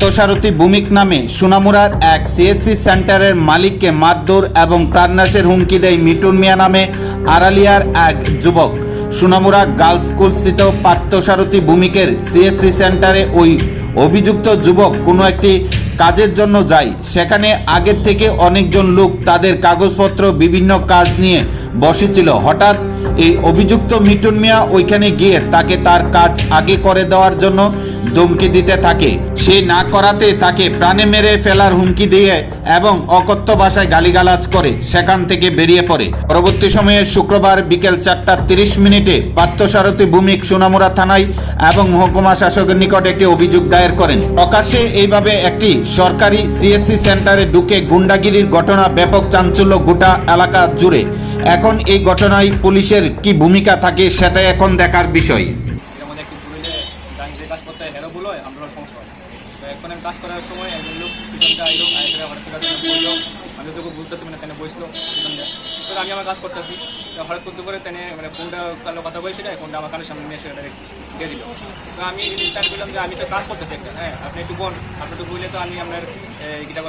পার্থসারথী ভূমিক নামে সোনামুড়ার এক সিএসসি সেন্টারের মালিককে মারধর এবং প্রাণনাশের হুমকি দেয় মিটুন মিয়া নামে আড়ালিয়ার এক যুবক। সোনামুড়া গার্লস স্কুল স্থিত পার্থসারথী ভূমিকের সিএসসি সেন্টারে ওই অভিযুক্ত যুবক কোনো একটি কাজের জন্য যায়। সেখানে আগের থেকে অনেকজন লোক তাদের কাগজপত্র, বিভিন্ন কাজ নিয়ে বসেছিল। হঠাৎ এই অভিযুক্ত মিটুন মিয়া ওইখানে গিয়ে তাকে তার কাজ আগে করে দেওয়ার জন্য ধমকি দিতে থাকে। সে না করাতে তাকে প্রাণে মেরে ফেলার হুমকি দিয়ে এবং অকথ্য ভাষায় গালিগালাজ করে সেখান থেকে বেরিয়ে পড়ে। পরবর্তী সময়ে শুক্রবার বিকেল চারটা তিরিশ মিনিটে পার্থসারথী ভূমিক সোনামুড়া থানায় এবং মহকুমা শাসকের নিকট একটি অভিযোগ দায়ের করেন। প্রকাশ্যে এইভাবে একটি সরকারি সিএসসি সেন্টারে ঢুকে গুন্ডাগিরির ঘটনা ব্যাপক চাঞ্চল্য গোটা এলাকা জুড়ে। এখন এই ঘটনায় পুলিশের কি ভূমিকা থাকে সেটা এখন দেখার বিষয়। সময় একজন লোক পিছনটা সেটা বলল, আমি তোকে বুঝতেছি মানে বসল, পিছনটা। তো আমি আমার কাজ করতেছি। হঠাৎ করতে করে তেনে মানে ফোনটা কালো কথা বলে সেটা ফোনটা আমার কানের সামনে নিয়ে সেটা দিয়ে দিল। তো আমি তাই বললাম যে আমি তো কাজ করতেছি একটা হ্যাঁ আপনি একটু বোন আপনি একটু বললে তো আমি আপনার গিটা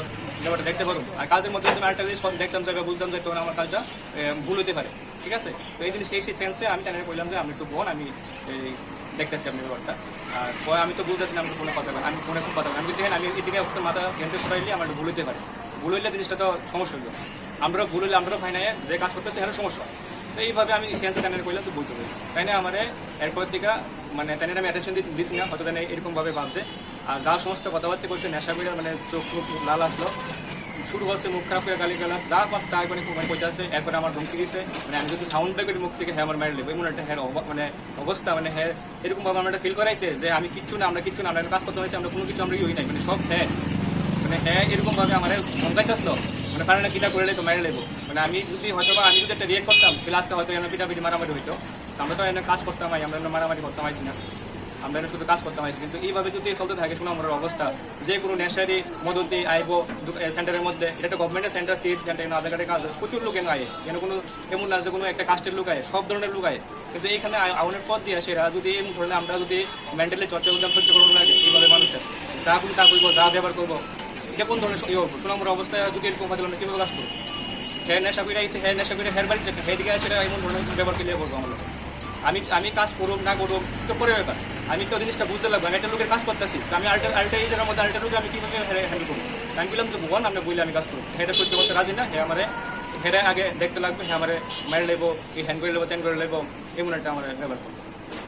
ব্যাপারটা দেখতে পারব। আর কাজের মধ্যে আমি আরেকটা জিনিস দেখতাম যে বুঝতাম যে তখন আমার কাজটা ভুল হতে পারে, ঠিক আছে? তো এই জিনিস সেই সেই সেন্সে আমি তাদের বললাম যে আমি একটু বোন আমি দেখতেছি আপনি ব্যাপারটা। আর পরে আমি তো বুঝতেছি না, আমি ফোনে কথা বলি আমি ফোনে খুব কথা বলি আমি দেখেন আমি এদিকে একটা মাথা হেঁটে সরাইলে আমার একটু ভুল হতে পারে। ভুল হইলে জিনিসটা তো সমস্যা হইল আমরা ভুল হইলে আমরাও ফাইনাই যে কাজ করতেছে এখানে সমস্যা। তো এইভাবে আমি সেন্সে তাদের করলাম তো বলতে পারি তাই না, আমার এরপর দিকে মানে তাদের আমি অ্যাটেনশন দিচ্ছি না হয়তো তাদের এরকমভাবে ভাবছে। আর যা সমস্ত কথাবার্তা করছে নেশা বিড়ার মানে চোখ মুখ লাল আসলো। শুরু হচ্ছে মুখ খারাপ করে গালি গালাস যা পাস তাই মানে মানে কইতে আছে, এরপরে আমার ধমকি দিচ্ছে মানে আমি যদি সাউন্ড ব্যাক মুখ থেকে হ্যাঁ আমার মেরে নেব এমন একটা হ্যাঁ মানে অবস্থা মানে হ্যাঁ এরকমভাবে আমার একটা ফিল করাইছে যে আমি কিচ্ছু না, আমরা কিচ্ছু না, আমরা কাজ করতে হয়েছে আমরা কোনো কিছু আমরা ইয়ে নাই মানে সব হ্যাঁ। মানে হ্যাঁ এরকমভাবে আমার ধমকাইতে আসলো। মানে কারণ কিটা করে লেগো মেরে লেবো মানে আমি যদি হয়তো বা আমি যদি একটা রিয়েক্ট করতাম ক্লাসটা হয়তো আমরা পিটাপিটি মারামারি হইতো। আমরা তো এনে কাজ করতাম, আমরা মারামারি করতাম, আইছি না। আমরা শুধু কাজ করতাম, আইছি। কিন্তু এইভাবে যদি চলতে থাকে, শোনা আমার অবস্থা। যে কোনো নেশারি মদতি আইবো সেন্টারের মধ্যে। এটা একটা গভর্নমেন্টের সেন্টার সিএস সেন্টার আধার কার্ডের কাজ প্রচুর লোক এনে আয়। যেন কোনো এমন না যে কোনো একটা কাস্টের লোক আয়, সব ধরনের লোক আয়। কিন্তু এইখানে আউনের পথ দিয়ে সেরা যদি এমন ধরনের আমরা যদি মেন্টালি চর্চা করতাম সহ্য করব লাগে, এইভাবে মানুষের। যা কোনো তা করব, যা ব্যবহার করব। এটা কোন ধরনের ইয়ে করব সোনামুর অবস্থায় যদি এরকম হয়, তাহলে কীভাবে কাজ করব? হ্যাঁ নেশা করে আইসে হ্যাঁ নেশা করে হেয়ার বাড়ি হ্যাঁ দিকে সেটা এমন ধরনের ব্যবহার ক্লিয়ার করব আমার? আমি আমি কাজ করুম না করুম তো পরে ব্যাপার। আমি তো জিনিসটা বুঝতে লাগবো আমি একটা লোকের কাজ করতেছি আমি আরেকটা এই জায়গার মধ্যে আরেকটা লোক আমি কীভাবে হ্যান্ডেল করব? আমি বললাম যে, ভগবান, আপনি বললে আমি কাজ করব। হেটা করতে করতে রাজি না হ্যাঁ আমারে হেরে আগে দেখতে লাগবে হ্যাঁ আমারে মেরে লেবো, এই হ্যান্ড করে লেবো, ত্যান করে লেবো, এমন একটা আমার ব্যবহার করব।